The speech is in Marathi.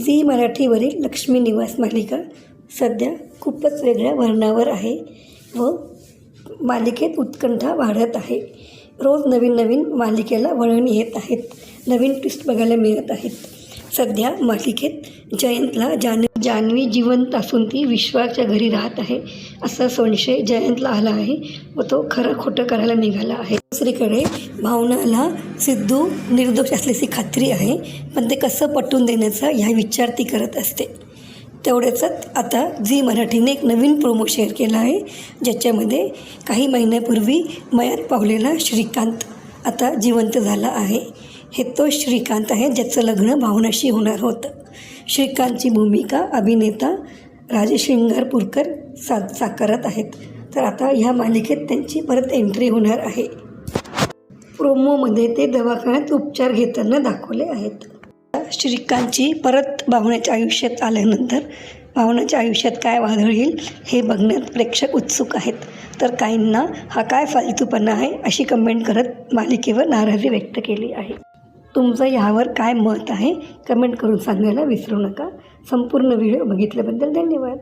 झी मराठीवरील लक्ष्मी निवास मालिका सध्या खूपच वेगळ्या वळणावर आहे व मालिकेत उत्कंठा वाढत आहे. रोज नवीन नवीन मालिकेला वळण येत आहेत. नवीन ट्विस्ट बघायला मिळत आहेत. सध्या मालिकेत जयंतला जान जान्हवी जिवंत असून ती विश्वाच्या घरी राहत आहे असा संशय जयंतला आला आहे व तो खरं खोटं करायला निघाला आहे. दुसरीकडे भावनाला सिद्धू निर्दोष असल्याची खात्री आहे पण ते कसं पटवून देण्याचा ह्या विचार ती करत असते. तेवढ्याचंच आता झी मराठीने एक नवीन प्रोमो शेअर केला आहे ज्याच्यामध्ये काही महिन्यापूर्वी मयात पावलेला श्रीकांत आता जिवंत झाला आहे. हे तो श्रीकांत आहे ज्याचं लग्न भावनाशी होणार होतं. श्रीकांतची भूमिका अभिनेता राजेश शिंगारपूरकर सा साकारत आहेत. तर आता ह्या मालिकेत त्यांची परत एंट्री होणार आहे. प्रोमोमध्ये ते दवाखान्यात उपचार घेताना दाखवले आहेत. श्रीकांतची परत भावनाच्या आयुष्यात आल्यानंतर भावनाच्या आयुष्यात काय वादळ येईल हे बघण्यात प्रेक्षक उत्सुक आहेत. तर काहींना हा काय फालतूपणा आहे अशी कमेंट करत मालिकेवर नाराजी व्यक्त केली आहे. तुमचं ह्यावर काय मत आहे? कमेंट करून सांगायला विसरू नका. संपूर्ण व्हिडिओ बघितल्याबद्दल धन्यवाद.